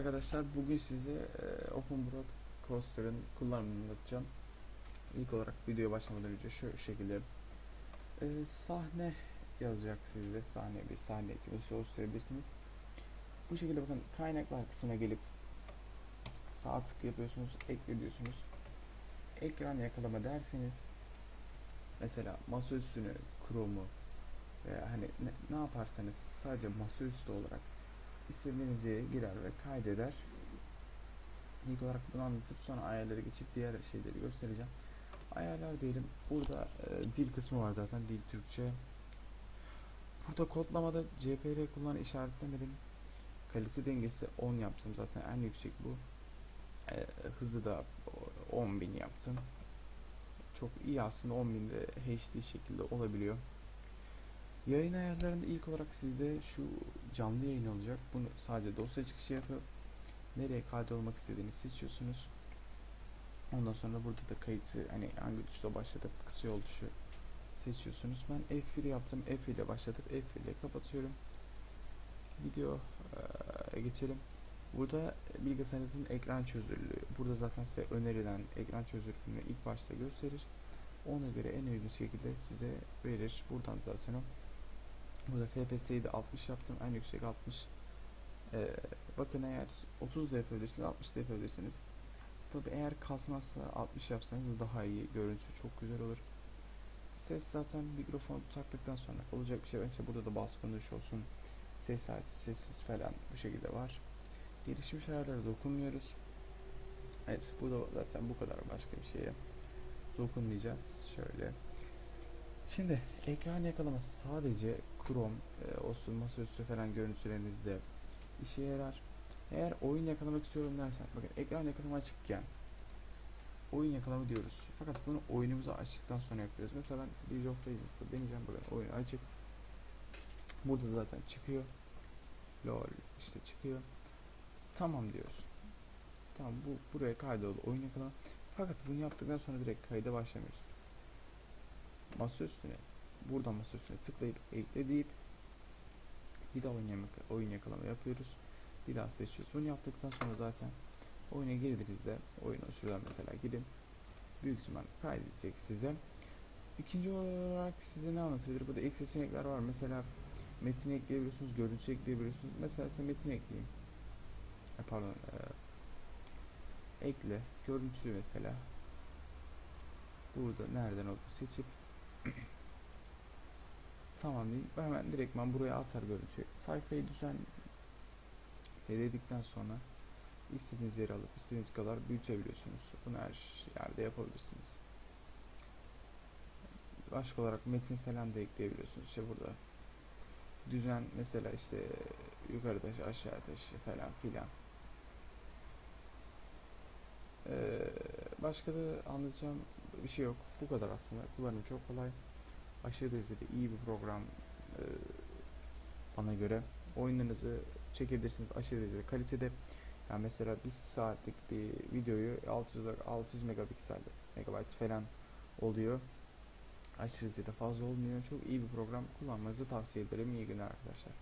arkadaşlar bugün size e, Open Broad Coaster'ın kullanımını anlatacağım. İlk olarak videoya başlamadan önce şu şekilde e, sahne yazacak sizde sahne bir sahne ekibisi oluşturabilirsiniz. Bu şekilde bakın kaynaklar kısmına gelip sağ tık yapıyorsunuz ekle diyorsunuz. Ekran yakalama derseniz mesela masa üstünü Chrome'u veya hani ne, ne yaparsanız sadece masaüstü olarak istediğiniz yere girer ve kaydeder. İlk olarak bunu anlatıp sonra ayarlara geçip diğer şeyleri göstereceğim. Ayarlar diyelim. Burada e, dil kısmı var zaten. Dil Türkçe. Burada kodlamada CPR kullan işaretlemedim. Kalite dengesi 10 yaptım zaten en yüksek bu. E, hızı da 10.000 yaptım. Çok iyi aslında 10.000'de HD şekilde olabiliyor. Yayın ayarlarında ilk olarak sizde şu canlı yayın olacak. Bunu sadece dosya çıkışı yapıp nereye kaydolmak istediğini seçiyorsunuz. Ondan sonra burada da kayıtı hani hangi tuşla başlatıp kısa yol tuşu seçiyorsunuz. Ben F1 yaptım. F ile başlatıp F ile kapatıyorum. Video e, geçelim. Burada bilgisayarınızın ekran çözünürlüğü. Burada zaten size önerilen ekran çözünürlüğünü ilk başta gösterir. Ona göre en uygun şekilde size verir. Buradan zaten o Burada FPS'yi de 60 yaptım. En yüksek 60. Ee, bakın eğer 30 da yapabilirsiniz, 60 da yapabilirsiniz. Tabi eğer kasmazsa 60 yapsanız daha iyi görüntü çok güzel olur. Ses zaten mikrofon taktıktan sonra olacak bir şey. İşte burada da bas konuş olsun. Ses aleti, sessiz falan bu şekilde var. Gelişmiş ayarlara dokunmuyoruz. Evet bu da zaten bu kadar başka bir şeye dokunmayacağız. Şöyle. Şimdi ekran yakalama sadece Chrome e, olsun masaüstü falan görüntülerinizde işe yarar. Eğer oyun yakalamak istiyorum dersen bakın ekran yakalama açıkken oyun yakalama diyoruz. Fakat bunu oyunumuzu açtıktan sonra yapıyoruz. Mesela ben League of Legends'da deneyeceğim bakın oyun açık. Burada zaten çıkıyor. LOL işte çıkıyor. Tamam diyoruz. Tamam bu buraya kaydoldu oyun yakalama. Fakat bunu yaptıktan sonra direkt kayda başlamıyoruz masa üstüne üstüne tıklayıp ekle deyip bir daha oyun, oyun yakalama yapıyoruz. Bir daha seçiyoruz. Bunu yaptıktan sonra zaten oyuna girdiğinizde oyuna şuradan mesela girin. Büyük ihtimal kaydedecek size. İkinci olarak size ne anlatabilir? Burada ek seçenekler var. Mesela metin ekleyebiliyorsunuz, görüntü ekleyebiliyorsunuz. Mesela size metin ekleyeyim. E, pardon. E, ekle. Görüntü mesela. Burada nereden olduğunu seçip tamam değil. Hemen direktman buraya atar görüntüyü. Sayfayı düzen dedikten sonra istediğiniz yere alıp istediğiniz kadar büyütebiliyorsunuz. Bunu her yerde yapabilirsiniz. Başka olarak metin falan da ekleyebiliyorsunuz. İşte burada düzen mesela işte yukarı taşı aşağı taşı falan filan. Ee, başka da anlatacağım bir şey yok. Bu kadar aslında. Kullanım çok kolay. Aşırı derecede iyi bir program e, bana göre. Oyunlarınızı çekebilirsiniz aşırı derecede kalitede. Yani mesela bir saatlik bir videoyu 600 600 megapiksel megabayt falan oluyor. Aşırı derecede fazla olmuyor. Çok iyi bir program kullanmanızı tavsiye ederim. İyi günler arkadaşlar.